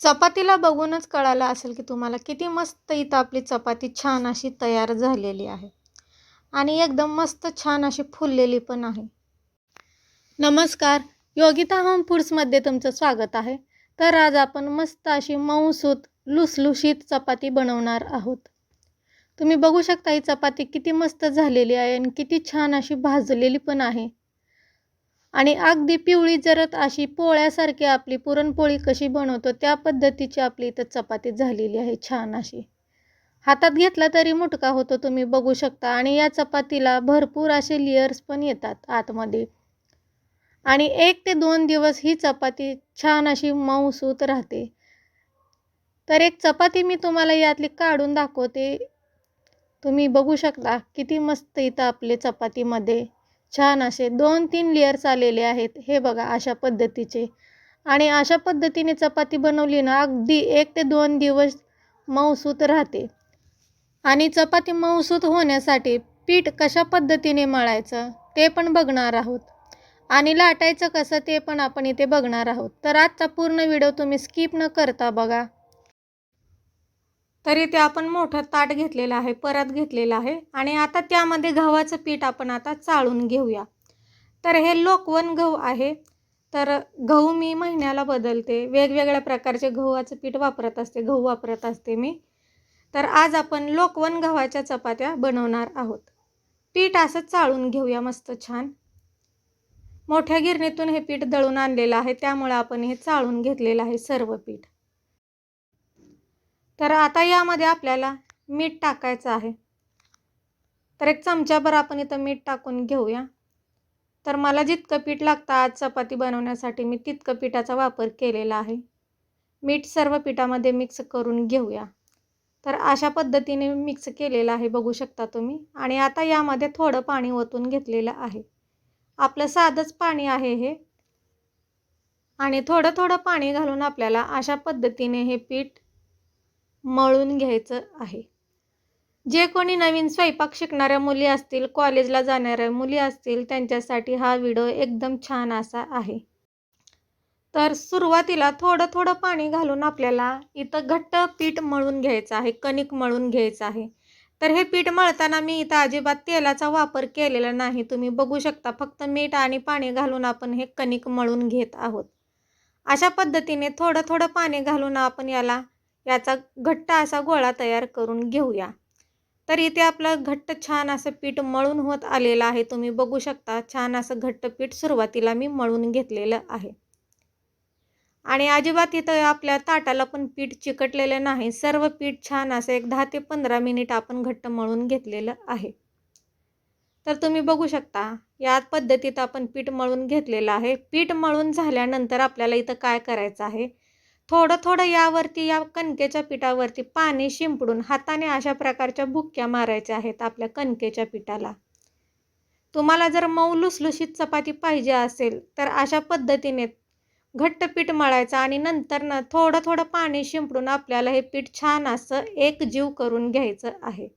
चपातीला बघूनच कळालं असेल की तुम्हाला किती मस्त इथं आपली चपाती छान अशी तयार झालेली आहे. आणि एकदम मस्त छान अशी फुललेली पण आहे. नमस्कार योगिता होम फूड्समध्ये तुमचं स्वागत आहे. तर आज आपण मस्त अशी मऊसूत लुसलुशीत चपाती बनवणार आहोत. तुम्ही बघू शकता ही चपाती किती मस्त झालेली आहे आणि किती छान अशी भाजलेली पण आहे. आणि अगदी पिवळी जरत अशी पोळ्यासारखी आपली पुरणपोळी कशी बनवतो त्या पद्धतीची आपली इथं चपाती झालेली आहे छान अशी. हातात घेतला तरी मुटका होतो तुम्ही बघू शकता. आणि या चपातीला भरपूर असे लेयर्स पण येतात आतमध्ये. आणि एक ते दोन दिवस ही चपाती छान अशी मऊसूत राहते. तर एक चपाती मी तुम्हाला यातली काढून दाखवते. तुम्ही बघू शकता किती मस्त इथं आपले चपातीमध्ये छान असे दोन तीन लेयर्स आलेले आहेत हे बघा अशा पद्धतीचे. आणि अशा पद्धतीने चपाती बनवली ना अगदी एक ते दोन दिवस मऊसूत राहते. आणि चपाती मऊसूत होण्यासाठी पीठ कशा पद्धतीने मळायचं ते पण बघणार आहोत. आणि लाटायचं कसं ते पण आपण इथे बघणार आहोत. तर आजचा पूर्ण व्हिडिओ तुम्ही स्किप न करता बघा. तर इथे आपण मोठं ताट घेतलेलं आहे परत घेतलेलं आहे आणि आता त्यामध्ये गव्हाचं पीठ आपण आता चाळून घेऊया. तर हे लोकवन गहू आहे. तर गहू मी महिन्याला बदलते. वेगवेगळ्या प्रकारचे गव्हाचं पीठ वापरत असते गहू वापरत असते मी. तर आज आपण लोकवन गव्हाच्या चपात्या बनवणार आहोत. पीठ असं चाळून घेऊया मस्त छान. मोठ्या गिरणीतून हे पीठ दळून आणलेलं आहे. त्यामुळे आपण हे चाळून घेतलेलं आहे सर्व पीठ. तर आता यामध्ये आपल्याला मीठ टाकायचं आहे. तर एक चमच्याभर आपण इथं मीठ टाकून घेऊया. तर मला जितकं पीठ लागतं आज चपाती बनवण्यासाठी मी तितकं पिठाचा वापर केलेला आहे. मीठ सर्व पिठामध्ये मिक्स करून घेऊया. तर अशा पद्धतीने मिक्स केलेलं आहे बघू शकता तुम्ही. आणि आता यामध्ये थोडं पाणी ओतून घेतलेलं आहे. आपलं साधंच पाणी आहे हे. आणि थोडं थोडं पाणी घालून आपल्याला अशा पद्धतीने हे पीठ मळून घ्यायचं आहे. जे कोणी नवीन स्वयंपाक शिकणाऱ्या मुली असतील कॉलेजला जाणाऱ्या मुली असतील त्यांच्यासाठी हा व्हिडिओ एकदम छान असा आहे. तर सुरुवातीला थोडं थोडं पाणी घालून आपल्याला इथं घट्ट पीठ मळून घ्यायचं आहे कणिक मळून घ्यायचं आहे. तर हे पीठ मळताना मी इथं अजिबात तेलाचा वापर केलेला नाही. तुम्ही बघू शकता फक्त मीठ आणि पाणी घालून आपण हे कणिक मळून घेत आहोत. अशा पद्धतीने थोडं थोडं पाणी घालून आपण याला याचा घट्ट असा गोळा तयार करून घेऊया. तर इथे आपलं घट्ट छान असं पीठ मळून होत आलेलं आहे. तुम्ही बघू शकता छान असं घट्ट पीठ सुरुवातीला मी मळून घेतलेलं आहे. आणि अजिबात इथं आपल्या ताटाला पण पीठ चिकटलेलं नाही. सर्व पीठ छान असं एक दहा ते पंधरा मिनिट आपण घट्ट मळून घेतलेलं आहे. तर तुम्ही बघू शकता या पद्धतीत आपण पीठ मळून घेतलेलं आहे. पीठ मळून झाल्यानंतर आपल्याला इथं काय करायचं आहे? थोडं थोडं यावरती या कणकेच्या पिठावरती पाणी शिंपडून हाताने अशा प्रकारच्या भुक्क्या मारायच्या आहेत आपल्या कणकेच्या पिठाला. तुम्हाला जर मऊ लुसलुशीत चपाती पाहिजे असेल तर अशा पद्धतीने घट्ट पीठ मळायचं आणि नंतर ना थोडं थोडं पाणी शिंपडून आपल्याला हे पीठ छान असं एक जीव करून घ्यायचं आहे.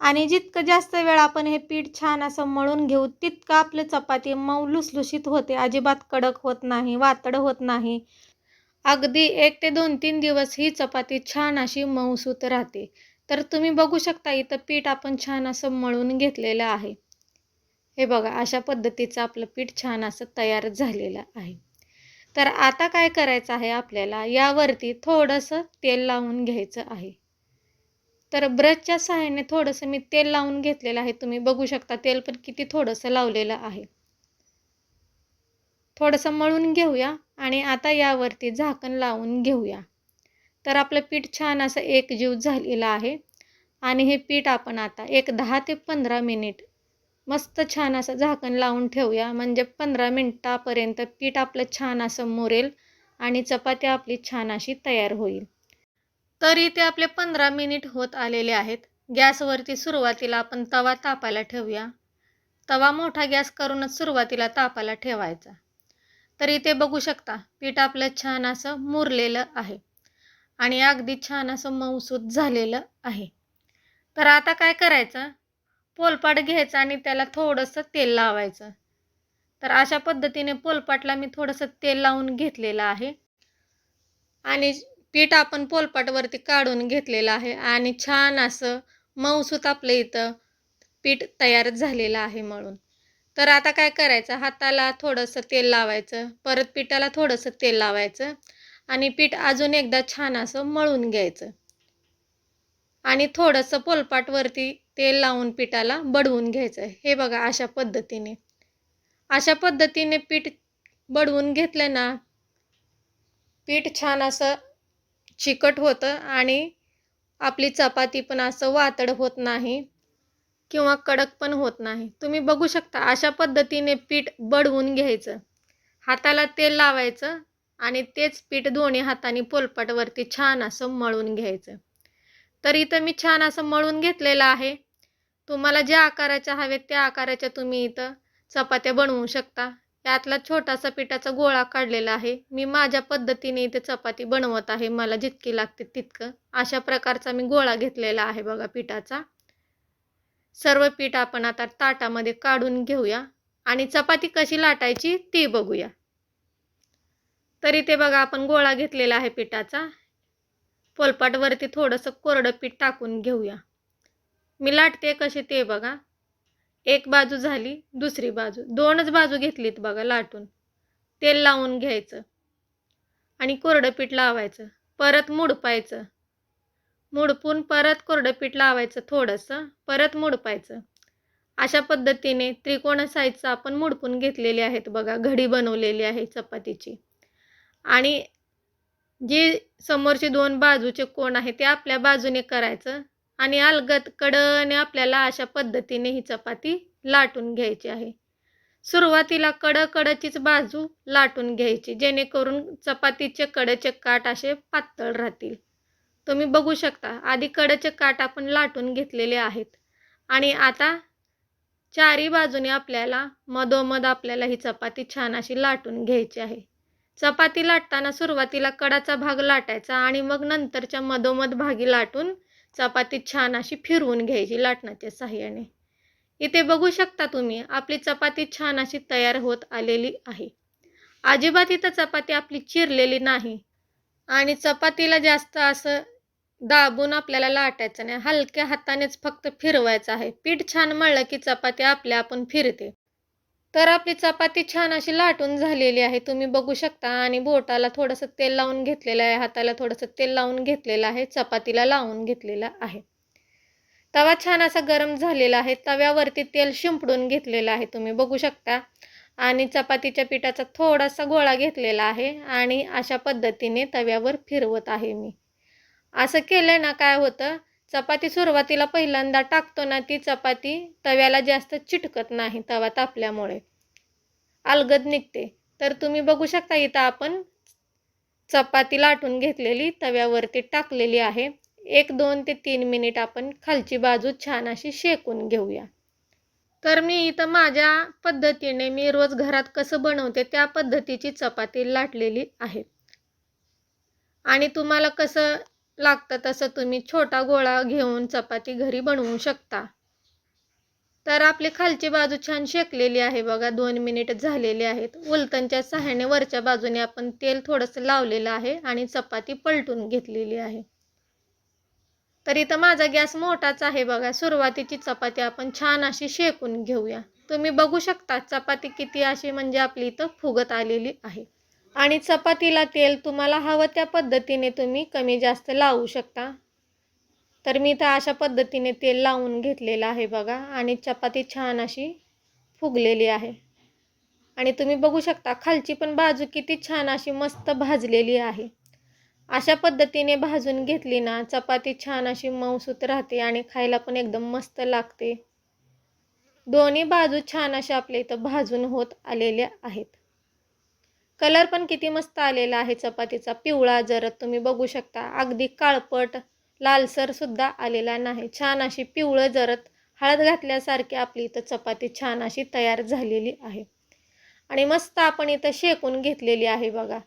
आणि जितकं जास्त वेळ आपण हे पीठ छान असं मळून घेऊ तितकं आपलं चपाती मऊ लुसलुशीत होते. अजिबात कडक होत नाही वातड होत नाही. अगदी एक ते दोन तीन दिवस ही चपाती छान अशी मऊसूत राहते. तर तुम्ही बघू शकता इथं पीठ आपण छान असं मळून घेतलेलं आहे. हे बघा अशा पद्धतीचं आपलं पीठ छान असं तयार झालेलं आहे. तर आता काय करायचं आहे आपल्याला? यावरती थोडंसं तेल लावून घ्यायचं आहे. तर ब्रशच्या सहाय्याने थोडंसं मी तेल लावून घेतलेलं आहे. तुम्ही बघू शकता तेल पण किती थोडंसं लावलेलं आहे. थोडंसं मळून घेऊया. आणि आता यावरती झाकण लावून घेऊया. तर आपलं पीठ छान असं एकजीव झालेलं आहे. आणि हे पीठ आपण आता एक दहा ते पंधरा मिनिट मस्त छान असं झाकण लावून ठेवूया. म्हणजे पंधरा मिनटापर्यंत पीठ आपलं छान असं मोरेल आणि चपाती आपली छान अशी तयार होईल. तर इथे आपले पंधरा मिनिट होत आलेले आहेत. गॅसवरती सुरुवातीला आपण तवा तापायला ठेवूया. तवा मोठा गॅस करूनच सुरुवातीला तापायला ठेवायचा. तर इथे बघू शकता पीठ आपलं छान असं मुरलेलं आहे. आणि अगदी छान असं मऊसूत झालेलं आहे. तर आता काय करायचं? पोलपाट घ्यायचं आणि त्याला थोडंसं तेल लावायचं. तर अशा पद्धतीने पोलपाटला मी थोडंसं तेल लावून घेतलेलं आहे. आणि पीठ आपण पोलपाटवरती काढून घेतलेलं आहे. आणि छान असं मऊसूत आपलं इथं पीठ तयार झालेलं आहे म्हणून. तर आता काय करायचं? हाताला थोडंसं तेल लावायचं परत पिठाला थोडंसं तेल लावायचं आणि पीठ अजून एकदा छान असं मळून घ्यायचं. आणि थोडंसं पोलपाटवरती तेल लावून पिठाला बडवून घ्यायचं. हे बघा अशा पद्धतीने. अशा पद्धतीने पीठ बडवून घेतलं ना पीठ छान असं चिकट होतं आणि आपली चपाती पण असं वातड होत नाही. किंवा कडक पण होत नाही. तुम्ही बघू शकता अशा पद्धतीने पीठ बडवून घ्यायचं. हाताला तेल लावायचं आणि तेच पीठ दोन्ही हाताने पोलपाटवरती छान असं मळून घ्यायचं. तर इथं मी छान असं मळून घेतलेलं आहे. तुम्हाला ज्या आकाराच्या हवेत त्या आकाराच्या तुम्ही इथं चपात्या बनवू शकता. यातला छोटासा पिठाचा गोळा काढलेला आहे. मी माझ्या पद्धतीने इथे चपाती बनवत आहे. मला जितकी लागते तितकं. अशा प्रकारचा मी गोळा घेतलेला आहे बघा पिठाचा. सर्व पीठ आपण आता ताटामध्ये काढून घेऊया आणि चपाती कशी लाटायची ती बघूया. तरी ते बघा आपण गोळा घेतलेला आहे पिठाचा. पोलपाटवरती थोडंसं कोरडं पीठ टाकून घेऊया. मी लाटते कशी ते बघा. एक बाजू झाली दुसरी बाजू. दोनच बाजू घेतलीत बघा लाटून. तेल लावून घ्यायचं. आणि कोरडं पीठ लावायचं. परत मुडपायचं. मुडपून परत कोरडं पीठ लावायचं थोडंसं परत मुडपायचं. अशा पद्धतीने त्रिकोण साईजचं आपण मुडपून घेतलेले आहेत बघा घडी बनवलेली आहे चपातीची. आणि जे समोरचे दोन बाजूचे कोण आहे ते आपल्या बाजूने करायचं आणि अलगद कडने आपल्याला अशा पद्धतीने ही चपाती लाटून घ्यायची आहे. सुरुवातीला कडकडचीच बाजू लाटून घ्यायची जेणेकरून चपातीचे कडचे काठ असे पातळ राहतील. तुम्ही बघू शकता. आधी कडचे काठ आपण लाटून घेतलेले आहेत. आणि आता चारी बाजूने आपल्याला मधोमध आपल्याला ही चपाती छान अशी लाटून घ्यायची आहे. चपाती लाटताना सुरुवातीला कडाचा भाग लाटायचा आणि मग नंतरच्या मधोमध भागी लाटून चपाती छान अशी फिरवून घ्यायची लाटण्याच्या साह्याने इथे बघू शकता तुम्ही आपली चपाती छान अशी तयार होत आलेली आहे. अजिबात इथं चपाती आपली चिरलेली नाही. आणि चपातीला जास्त असं दाबून आपल्याला लाटायचं नाही. हलक्या हातानेच फक्त फिरवायचं आहे. पीठ छान मळलं की चपाती आपल्या आपण फिरते. तर आपली चपाती छान अशी लाटून झालेली आहे. तुम्ही बघू शकता आणि बोटाला थोडंसं तेल लावून घेतलेलं आहे. हाताला थोडंसं तेल लावून घेतलेलं आहे. चपातीला लावून घेतलेलं आहे. तवा छान असा गरम झालेला आहे. तव्यावरती तेल शिंपडून घेतलेलं आहे. तुम्ही बघू शकता. आणि चपातीच्या पिठाचा थोडासा गोळा घेतलेला आहे. आणि अशा पद्धतीने तव्यावर फिरवत आहे मी. असं केलं ना काय होतं? चपाती सुरुवातीला पहिल्यांदा टाकतो ना ती चपाती तव्याला जास्त चिटकत नाही तवा तापल्यामुळे. अलगद निघते. तर तुम्ही बघू शकता इथं आपण चपाती लाटून घेतलेली तव्यावरती टाकलेली आहे. एक दोन ते तीन मिनिट आपण खालची बाजू छान अशी शेकून घेऊया. तर मी इथं माझ्या पद्धतीने मी रोज घरात कसं बनवते त्या पद्धतीची चपाती लाटलेली आहे. आणि तुम्हाला कसं लागतं तसं तुम्ही छोटा गोळा घेऊन चपाती घरी बनवू शकता. तर आपली खालची बाजू छान शेकलेली आहे बघा दोन मिनिट झालेले आहेत. उलतनच्या सहाय्याने वरच्या बाजूने आपण तेल थोडंसं लावलेलं आहे आणि चपाती पलटून घेतलेली आहे. तर इथं माझा गॅस मोठाच आहे बघा सुरुवातीची चपाती आपण छान अशी शेकून घेऊया. तुम्ही बघू शकता चपाती किती अशी म्हणजे आपली इथं फुगत आलेली आहे. आणि चपातीला तेल तुम्हाला हवं त्या पद्धतीने तुम्ही कमी जास्त लावू शकता. तर मी तर अशा पद्धतीने तेल लावून घेतलेलं आहे बघा. आणि चपाती छान अशी फुगलेली आहे. आणि तुम्ही बघू शकता खालची पण बाजू किती छान अशी मस्त भाजलेली आहे. अशा पद्धतीने भाजून घेतली ना चपाती छान अशी मऊसूत राहते आणि खायला पण एकदम मस्त लागते. दोन्ही बाजू छान अशा आपल्या इथं भाजून होत आलेल्या आहेत. कलर पण किती मस्त आलेला आहे. चपातीचा पिवळा जरत तुम्ही बघू शकता. अगदी काळपट लालसर सुद्धा आलेला नाही. छान अशी पिवळं जरत हळद घातल्यासारखी आपली इथं चपाती छान अशी तयार झालेली आहे. आणि मस्त आपण इथं शेकून घेतलेली आहे बघा.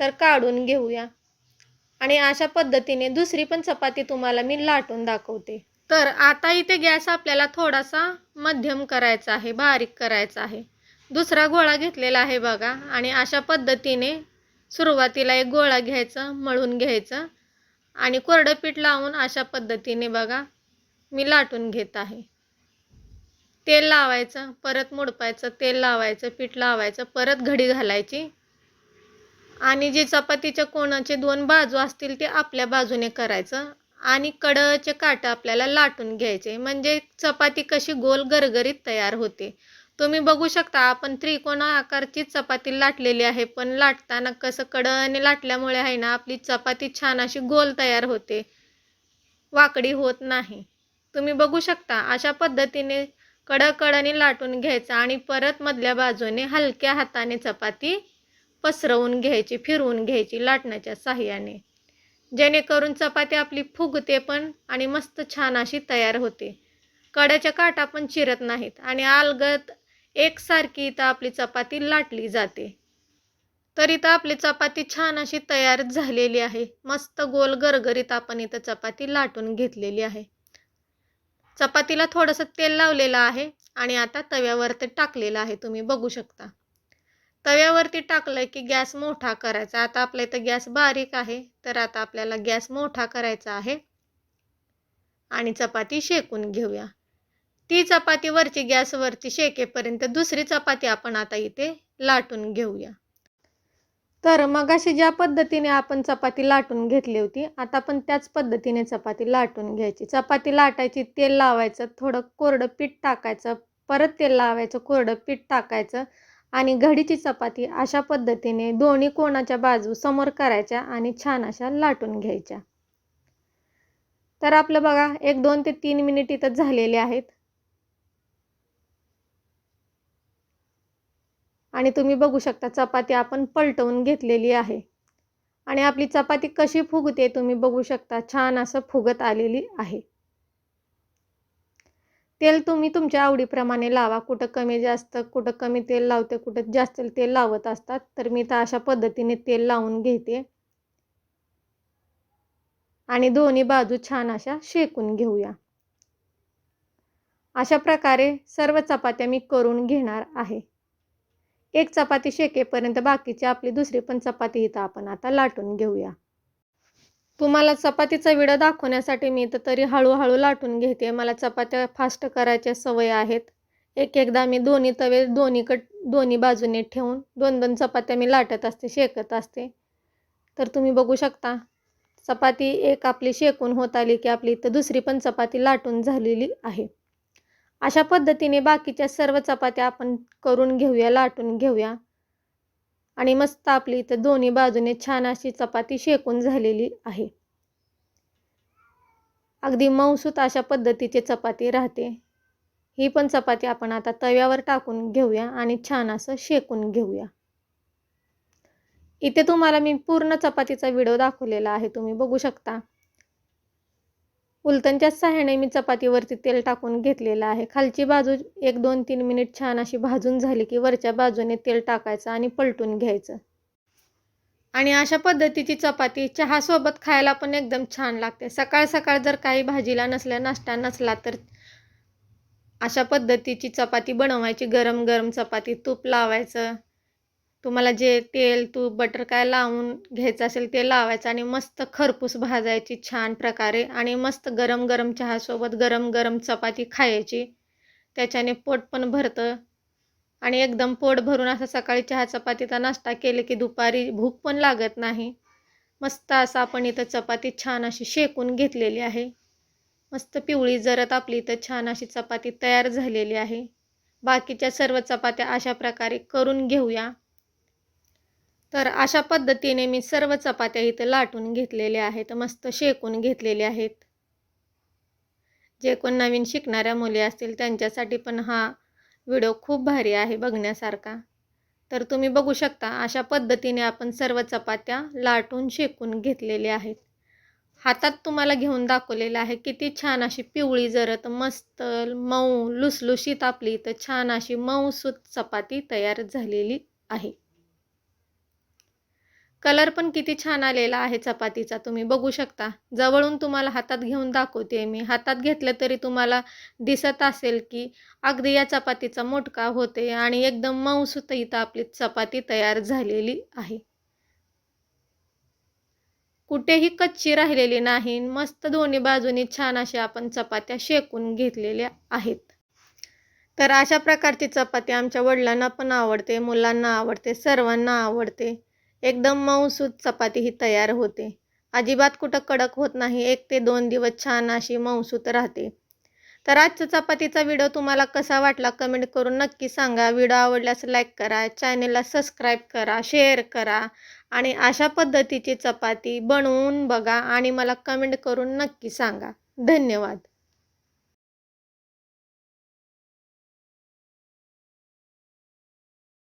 तर काढून घेऊया. आणि अशा पद्धतीने दुसरी पण चपाती तुम्हाला मी लाटून दाखवते. तर आता इथे गॅस आपल्याला थोडासा मध्यम करायचा आहे बारीक करायचा आहे. दुसरा गोळा घेतलेला आहे बघा. आणि अशा पद्धतीने सुरुवातीला एक गोळा घ्यायचा मळून घ्यायचा. आणि कोरडं पीठ लावून अशा पद्धतीने बघा मी लाटून घेत आहे. तेल लावायचं परत मुडपायचं तेल लावायचं पीठ लावायचं परत घडी घालायची. आणि जे चपातीच्या कोणाचे दोन बाजू असतील ते आपल्या बाजूने करायचं. आणि कडचे काटं आपल्याला लाटून घ्यायचे. म्हणजे चपाती कशी गोल गरगरीत तयार होते. तुम्ही बघू शकता आपण त्रिकोण आकारची चपाती लाटलेली आहे पण लाटताना कसं कडने लाटल्यामुळे आहे ना आपली चपाती छान अशी गोल तयार होते. वाकडी होत नाही. तुम्ही बघू शकता अशा पद्धतीने कडकडने लाटून घ्यायचं आणि परत मधल्या बाजूने हलक्या हाताने चपाती पसरवून घ्यायची फिरवून घ्यायची लाटण्याच्या साह्याने. जेणेकरून चपाती आपली फुगते पण आणि मस्त छान अशी तयार होते. कड्याच्या काटा पण चिरत नाहीत आणि अलगद एकसारखी इथं आपली चपाती लाटली जाते. तर इथं आपली चपाती छान अशी तयार झालेली आहे. मस्त गोल गरगरीत आपण इथं चपाती लाटून घेतलेली आहे. चपातीला थोडंसं तेल लावलेलं आहे आणि आता तव्यावरती टाकलेलं आहे. तुम्ही बघू शकता. तव्यावरती टाकलं की गॅस मोठा करायचा. आता आपल्या इथं गॅस बारीक आहे. तर आता आपल्याला गॅस मोठा करायचा आहे. आणि चपाती शेकून घेऊया. ती चपाती वरची गॅसवरती शेकेपर्यंत दुसरी चपाती आपण आता इथे लाटून घेऊया. तर मग अशी ज्या पद्धतीने आपण चपाती लाटून घेतली होती आता पण त्याच पद्धतीने चपाती लाटून घ्यायची. चपाती लाटायची तेल लावायचं थोडं कोरडं पीठ टाकायचं परत तेल लावायचं कोरडं पीठ टाकायचं आणि घडीची चपाती अशा पद्धतीने दोन्ही कोणाच्या बाजू समोर करायच्या आणि छान अशा लाटून घ्यायच्या. तर आपलं बघा एक दोन ते तीन मिनिट इथं झालेले आहेत. आणि तुम्ही बघू शकता चपाती आपण पलटवून घेतलेली आहे. आणि आपली चपाती कशी फुगते तुम्ही बघू शकता छान असं फुगत आलेली आहे. तेल तुम्ही तुमच्या आवडीप्रमाणे लावा कुठं कमी जास्त कुठं कमी तेल लावते कुठं जास्त तेल लावत असतात तर मी तर अशा पद्धतीने तेल लावून घेते. आणि दोन्ही बाजू छान अशा शेकून घेऊया. अशा प्रकारे सर्व चपात्या मी करून घेणार आहे. एक चपाती शेकेपर्यंत बाकीची आपली दुसरी पण चपाती इथं आपण आता लाटून घेऊया. तुम्हाला चपातीचा विडा दाखवण्यासाठी मी तर तरी हळूहळू लाटून घेते. मला चपात्या फास्ट करायच्या सवय आहेत. एक एकदा मी दोन्ही तवे दोन्हीकड दोन्ही बाजूने ठेवून दोन दोन चपात्या मी लाटत असते शेकत असते. तर तुम्ही बघू शकता चपाती एक आपली शेकून होत आली की आपली इथं दुसरी पण चपाती लाटून झालेली आहे. अशा पद्धतीने बाकीच्या सर्व चपात्या आपण करून घेऊया लाटून घेऊया. आणि मस्त आपली इथं दोन्ही बाजूने छान अशी चपाती शेकून झालेली आहे. अगदी मऊसूत अशा पद्धतीची चपाती राहते. ही पण चपाती आपण आता तव्यावर टाकून घेऊया आणि छान असं शेकून घेऊया. इथे तुम्हाला मी पूर्ण चपातीचा व्हिडिओ दाखवलेला आहे तुम्ही बघू शकता. उलटणच्या सहाय्याने मी चपातीवरती तेल टाकून घेतलेलं आहे. खालची बाजू एक दोन तीन मिनिट छान अशी भाजून झाली की वरच्या बाजूने तेल टाकायचं आणि पलटून घ्यायचं. आणि अशा पद्धतीची चपाती चहासोबत खायला पण एकदम छान लागते. सकाळ सकाळ जर काही भाजीला नसल्या नाश्ता नसला तर अशा पद्धतीची चपाती बनवायची. गरम गरम चपाती तूप लावायचं. तुम्हाला जे तेल तूप बटर काय लावून घ्यायचं असेल ते लावायचं आणि मस्त खरपूस भाजायची छान प्रकारे आणि मस्त गरम गरम चहासोबत गरम गरम चपाती खायची. त्याच्याने पोट पण भरतं. आणि एकदम पोट भरून असं सकाळी चहा चपातीचा नाश्ता केले की दुपारी भूक पण लागत नाही. मस्त असं आपण इथं चपाती छान अशी शेकून घेतलेली आहे. मस्त पिवळी जरत आपली इथं छान अशी चपाती तयार झालेली आहे. बाकीच्या सर्व चपात्या अशा प्रकारे करून घेऊया. तर अशा पद्धतीने मी सर्व चपात्या इथं लाटून घेतलेल्या आहेत मस्त शेकून घेतलेल्या आहेत. जे कोण नवीन शिकणाऱ्या मुली असतील त्यांच्यासाठी पण हा व्हिडिओ खूप भारी आहे बघण्यासारखा. तर तुम्ही बघू शकता अशा पद्धतीने आपण सर्व चपात्या लाटून शेकून घेतलेल्या आहेत. हातात तुम्हाला घेऊन दाखवलेलं आहे किती छान अशी पिवळी जरत मस्त मऊ लुसलुशीत आपली तर छान अशी मऊसूत चपाती तयार झालेली आहे. कलर पण किती छान आलेला आहे चपातीचा तुम्ही बघू शकता. जवळून तुम्हाला हातात घेऊन दाखवते मी. हातात घेतलं तरी तुम्हाला दिसत असेल की अगदी या चपातीचा मोठका होते आणि एकदम मऊसूत इथं आपली चपाती तयार झालेली आहे. कुठेही कच्ची राहिलेली नाही. मस्त दोन्ही बाजूनी छान अशा आपण चपात्या शेकून घेतलेल्या आहेत. तर अशा प्रकारची चपाती आमच्या वडिलांना पण आवडते मुलांना आवडते सर्वांना आवडते. एकदम मऊसूत चपाती ही तयार होते. अजिबात कुठं कडक होत नाही एक ते दोन दिवस छान अशी मऊसूत राहते. तर आजच्या चपातीचा व्हिडिओ तुम्हाला कसा वाटला कमेंट करून नक्की सांगा. व्हिडिओ आवडल्यास लाईक करा चॅनेलला सबस्क्राईब करा शेअर करा आणि अशा पद्धतीची चपाती बनवून बघा आणि मला कमेंट करून नक्की सांगा. धन्यवाद.